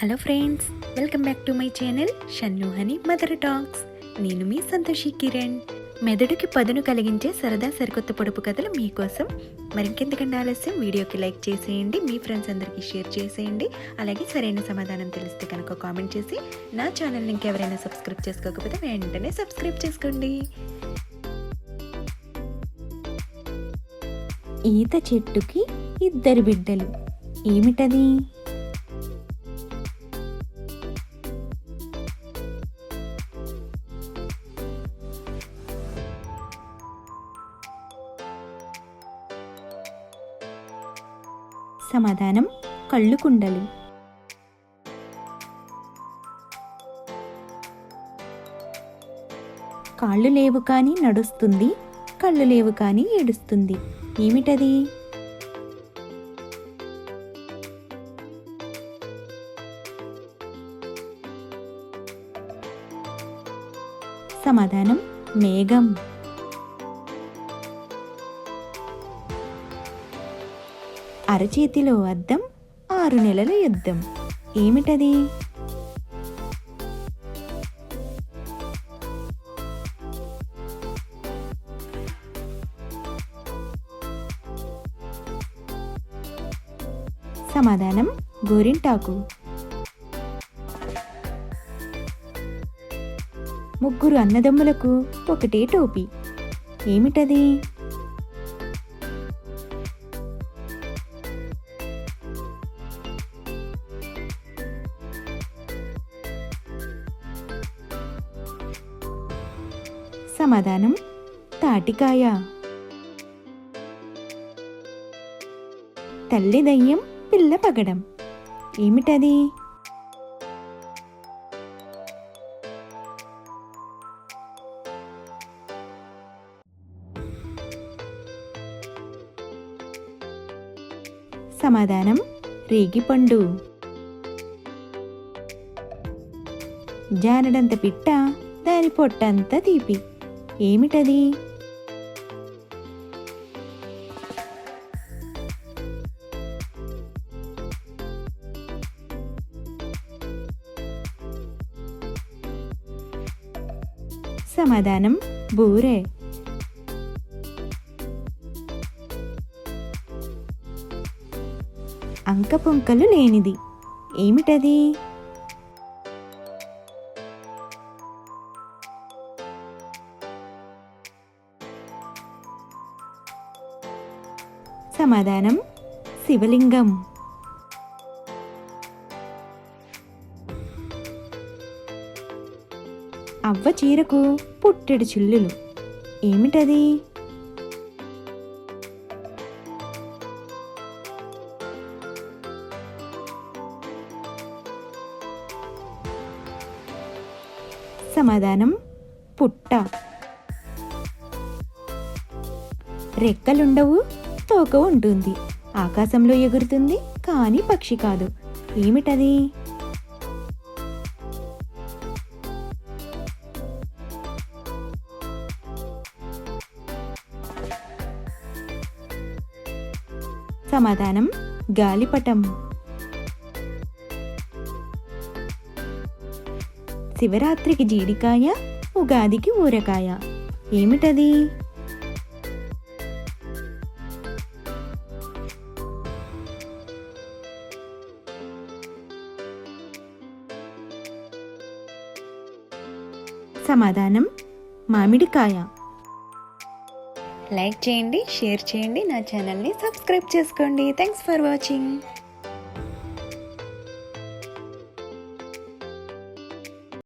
Hello friends welcome back to my channel షన్నుహని mother talks. నేను మీ సంతోషి కిరణ్. మెదడుకి పదును కలిగించే సరదా సరికొత్త పొడుపు కథలు మీకోసం మరింకెందుకంటే ఆలస్యం వీడియోకి లైక్ చేసేయండి మీ ఫ్రెండ్స్ అందరికీ షేర్ చేసేయండి అలాగే సరైన సమాధానం తెలిస్తే కనుక కామెంట్ చేసి నా ఛానల్ని ఇంకెవరైనా సబ్స్క్రైబ్ చేసుకోకపోతే వెంటనే సబ్స్క్రైబ్ చేసుకోండి. ఈత చెట్టుకి ఇద్దరు బిడ్డలు. ఏమిటది? సమాధానం కళ్ళు కుండలు కాళ్ళు లేవు కానీ నడుస్తుంది కళ్ళు లేవు కానీ ఏడుస్తుంది. ఏమిటది? సమాధానం మేఘం. అరచేతిలో అద్దం ఆరు నెలల యుద్ధం. ఏమిటది? సమాధానం గోరింటాకు. ముగ్గురు అన్నదమ్ములకు ఒకటే టోపీ. ఏమిటది? సమాధానం తాటికాయ. తల్లి దయ్యం పిల్ల పగడం. ఏమిటది? సమాధానం రేగిపండు. జానడంత పిట్ట దాని పొట్టంత తీపి. ఏమిటది? సమాధానం బూరే. అంకపుంకలు లేనిది. ఏమిటది? సమాధానం శివలింగం. అవ్వ చీరకు పుట్టెడు చిల్లులు. ఏమిటది? సమాధానం పుట్ట. రెక్కలుండవు తోక ఉంటుంది. ఆకాశంలో ఎగురుతుంది కానీ పక్షి కాదు. ఏమిటది? సమాధానం గాలిపటం. శివరాత్రికి జీడికాయ ఉగాదికి ఊరకాయ. ఏమిటది? సమాధానం మామిడికాయ. లైక్ చేయండి షేర్ చేయండి నా ఛానల్ని సబ్స్క్రైబ్ చేసుకోండి. Thanks for watching